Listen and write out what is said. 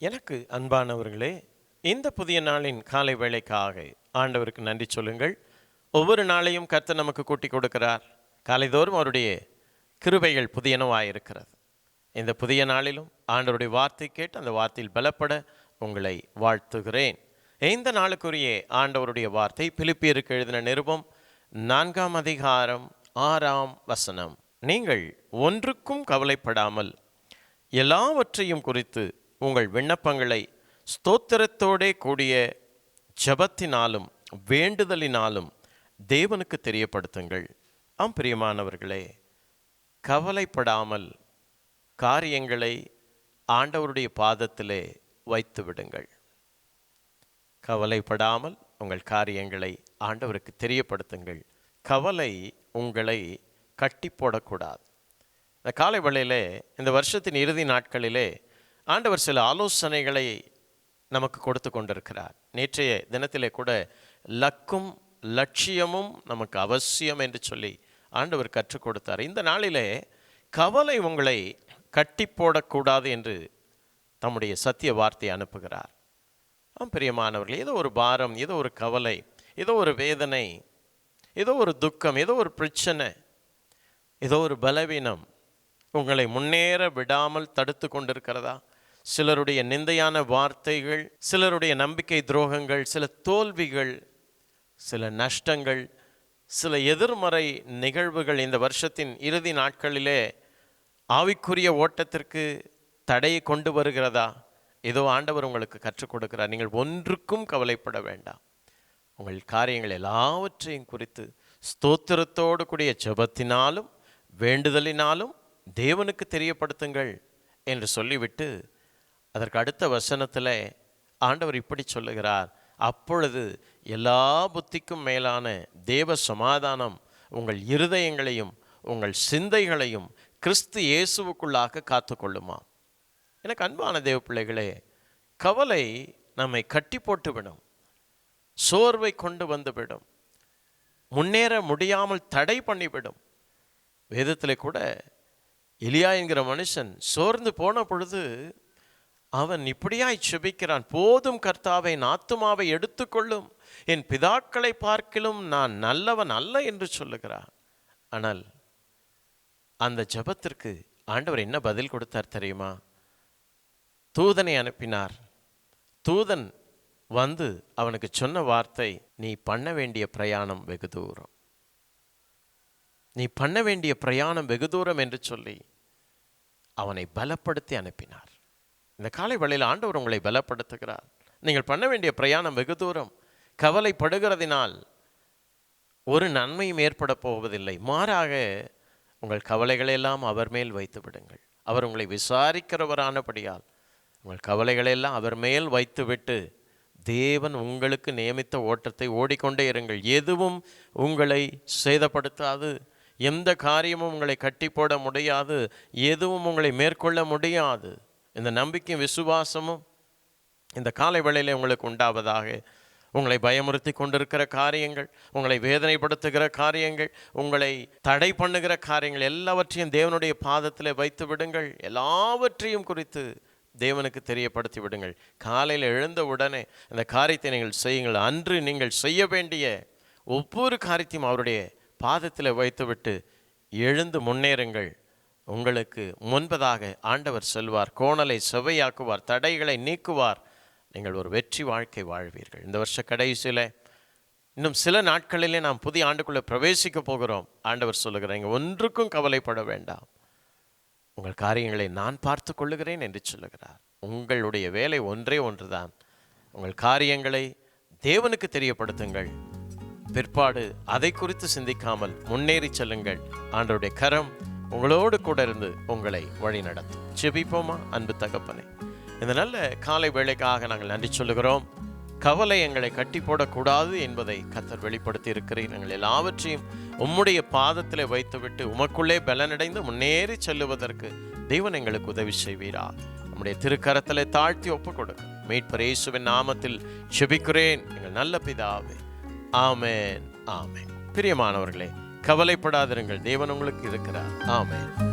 எனக்கு அன்பானவர்களே இந்த புதிய நாளின் காலை வேளைக்காக ஆண்டவருக்கு நன்றி சொல்லுங்கள். ஒவ்வொரு நாளையும் கர்த்தர் நமக்கு கூட்டி கொடுக்கிறார். காலைதோறும் அவருடைய கிருபைகள் புதியனவாயிருக்கிறது. இந்த புதிய நாளிலும் ஆண்டவருடைய வார்த்தை கேட்டு அந்த வார்த்தையில் பலப்பட உங்களை வாழ்த்துகிறேன். இந்த நாளுக்குரிய ஆண்டவருடைய வார்த்தை பிலிப்பியருக்கு எழுதின நிருபம் நான்காம் அதிகாரம் ஆறாம் வசனம். நீங்கள் ஒன்றுக்கும் கவலைப்படாமல் எல்லாவற்றையும் குறித்து உங்கள் விண்ணப்பங்களை ஸ்தோத்திரத்தோடே கூடிய ஜபத்தினாலும் வேண்டுதலினாலும் தேவனுக்கு தெரியப்படுத்துங்கள். ஆம் பிரியமானவர்களே கவலைப்படாமல் காரியங்களை ஆண்டவருடைய பாதத்திலே வைத்து விடுங்கள். கவலைப்படாமல் உங்கள் காரியங்களை ஆண்டவருக்கு தெரியப்படுத்துங்கள். கவலை உங்களை கட்டி போடக்கூடாது இந்த காலை வேளையிலே இந்த வருஷத்தின் இறுதி நாட்களிலே ஆண்டவர் சில ஆலோசனைகளை நமக்கு கொடுத்து கொண்டிருக்கிறார். நேற்றைய தினத்திலே கூட லக்கும் லட்சியமும் நமக்கு அவசியம் என்று சொல்லி ஆண்டவர் கற்றுக் கொடுத்தார். இந்த நாளிலே கவலை உங்களை கட்டி போடக்கூடாது என்று தம்முடைய சத்திய வார்த்தையை அனுப்புகிறார். ஆம் பிரியமானவர்கள் ஏதோ ஒரு பாரம் ஏதோ ஒரு கவலை ஏதோ ஒரு வேதனை ஏதோ ஒரு துக்கம் ஏதோ ஒரு பிரச்சனை ஏதோ ஒரு பலவீனம் உங்களை முன்னேற விடாமல் தடுத்து கொண்டிருக்கிறதா? சிலருடைய நிந்தையான வார்த்தைகள் சிலருடைய நம்பிக்கை துரோகங்கள் சில தோல்விகள் சில நஷ்டங்கள் சில எதிர்மறை நிகழ்வுகள் இந்த வருஷத்தின் இறுதி நாட்களிலே ஆவிக்குரிய ஓட்டத்திற்கு தடையை கொண்டு வருகிறதா? ஏதோ ஆண்டவர் உங்களுக்கு கற்றுக் கொடுக்கிறார். நீங்கள் ஒன்றுக்கும் கவலைப்பட வேண்டாம். உங்கள் காரியங்கள் எல்லாவற்றையும் குறித்து ஸ்தோத்திரத்தோடு கூடிய ஜபத்தினாலும் வேண்டுதலினாலும் தேவனுக்கு தெரியப்படுத்துங்கள் என்று சொல்லிவிட்டு அதற்கு அடுத்த வசனத்தில் ஆண்டவர் இப்படி சொல்லுகிறார் அப்பொழுது எல்லா புத்திக்கும் மேலான தேவ சமாதானம் உங்கள் இருதயங்களையும் உங்கள் சிந்தைகளையும் கிறிஸ்து இயேசுவுக்குள்ளாக காத்து கொள்ளுமா எனக்கு அன்பான தேவ பிள்ளைகளே கவலை நம்மை கட்டி போட்டுவிடும் சோர்வை கொண்டு வந்துவிடும் முன்னேற முடியாமல் தடை பண்ணிவிடும். வேதத்தில் கூட எலியா என்கிற மனுஷன் சோர்ந்து போன பொழுது அவன் இப்படியாய் செபிக்கிறான் போதும் கர்த்தாவை ஆத்துமாவை எடுத்துக்கொள்ளும். என் பிதாக்களை பார்க்கிலும் நான் நல்லவன் அல்ல என்று சொல்லுகிறான் ஆனால் அந்த ஜெபத்திற்கு ஆண்டவர் என்ன பதில் கொடுத்தார் தெரியுமா? தூதனை அனுப்பினார். தூதன் வந்து அவனுக்கு சொன்ன வார்த்தை நீ பண்ண வேண்டிய பிரயாணம் வெகு தூரம். நீ பண்ண வேண்டிய பிரயாணம் வெகு தூரம் என்று சொல்லி அவனை பலப்படுத்தி அனுப்பினார். இந்த காலை வேளையில் ஆண்டவர் உங்களை பலப்படுத்துகிறார். நீங்கள் பண்ண வேண்டிய பிரயாணம் வெகு தூரம். கவலைப்படுகிறதினால் ஒரு நன்மையும் ஏற்பட போவதில்லை. மாறாக உங்கள் கவலைகளெல்லாம் அவர் மேல் வைத்து விடுங்கள். அவர் உங்களை விசாரிக்கிறவரானபடியால் உங்கள் கவலைகளெல்லாம் அவர் மேல் வைத்துவிட்டு தேவன் உங்களுக்கு நியமித்த ஓட்டத்தை ஓடிக்கொண்டே இருங்கள். எதுவும் உங்களை சேதப்படுத்தாது. எந்த காரியமும் உங்களை கட்டி போட முடியாது. எதுவும் உங்களை மேற்கொள்ள முடியாது. இந்த நம்பிக்கையும் விசுவாசமும் இந்த காலை வேளையில் உங்களுக்கு உண்டாவதாக. உங்களை பயமுறுத்தி கொண்டிருக்கிற காரியங்கள் உங்களை வேதனைப்படுத்துகிற காரியங்கள் உங்களை தடை பண்ணுகிற காரியங்கள் எல்லாவற்றையும் தேவனுடைய பாதத்தில் வைத்து விடுங்கள். எல்லாவற்றையும் குறித்து தேவனுக்கு தெரியப்படுத்தி விடுங்கள். காலையில் எழுந்த உடனே அந்த காரியத்தை நீங்கள் செய்யுங்கள். அன்று நீங்கள் செய்ய வேண்டிய ஒவ்வொரு காரியத்தையும் அவருடைய பாதத்தில் வைத்துவிட்டு எழுந்து முன்னேறுங்கள். உங்களுக்கு முன்பதாக ஆண்டவர் செல்வார் கோணலை செவ்வையாக்குவார் தடைகளை நீக்குவார். நீங்கள் ஒரு வெற்றி வாழ்க்கை வாழ்வீர்கள். இந்த வருஷ கடைசியில் இன்னும் சில நாட்களிலே நாம் புதிய ஆண்டுக்குள்ளே பிரவேசிக்க போகிறோம். ஆண்டவர் சொல்லுகிறாங்க ஒன்றுக்கும் கவலைப்பட வேண்டாம். உங்கள் காரியங்களை நான் பார்த்து கொள்ளுகிறேன் என்று சொல்லுகிறார். உங்களுடைய வேலை ஒன்றே ஒன்றுதான். உங்கள் காரியங்களை தேவனுக்கு தெரியப்படுத்துங்கள். பிற்பாடு அதை குறித்து சிந்திக்காமல் முன்னேறி செல்லுங்கள். ஆண்டருடைய கரம் உங்களோடு கூட இருந்து உங்களை வழி நடத்தும். செபிப்போமா அன்பு தகப்பனே. இந்த நல்ல காலை வேளைக்காக நாங்கள் நன்றி சொல்லுகிறோம். கவலை எங்களை கட்டி போடக்கூடாது என்பதை கத்தர் வெளிப்படுத்தி இருக்கிறேன் நாங்கள் எல்லாவற்றையும் உம்முடைய பாதத்திலே வைத்துவிட்டு உமக்குள்ளே பலனடைந்து முன்னேறி செல்லுவதற்கு தெய்வன் எங்களுக்கு உதவி செய்வீரா. நம்முடைய திருக்கரத்தில் தாழ்த்தி ஒப்பு கொடுக்க மீட்பர் இயேசுவின் நாமத்தில் செபிக்கிறேன் எங்கள் நல்ல பிதாவே. ஆமேன் ஆமேன். பிரியமானவர்களே கவலைப்படாதிருங்கள். தேவன் உங்களுக்கு இருக்கிறார். ஆமே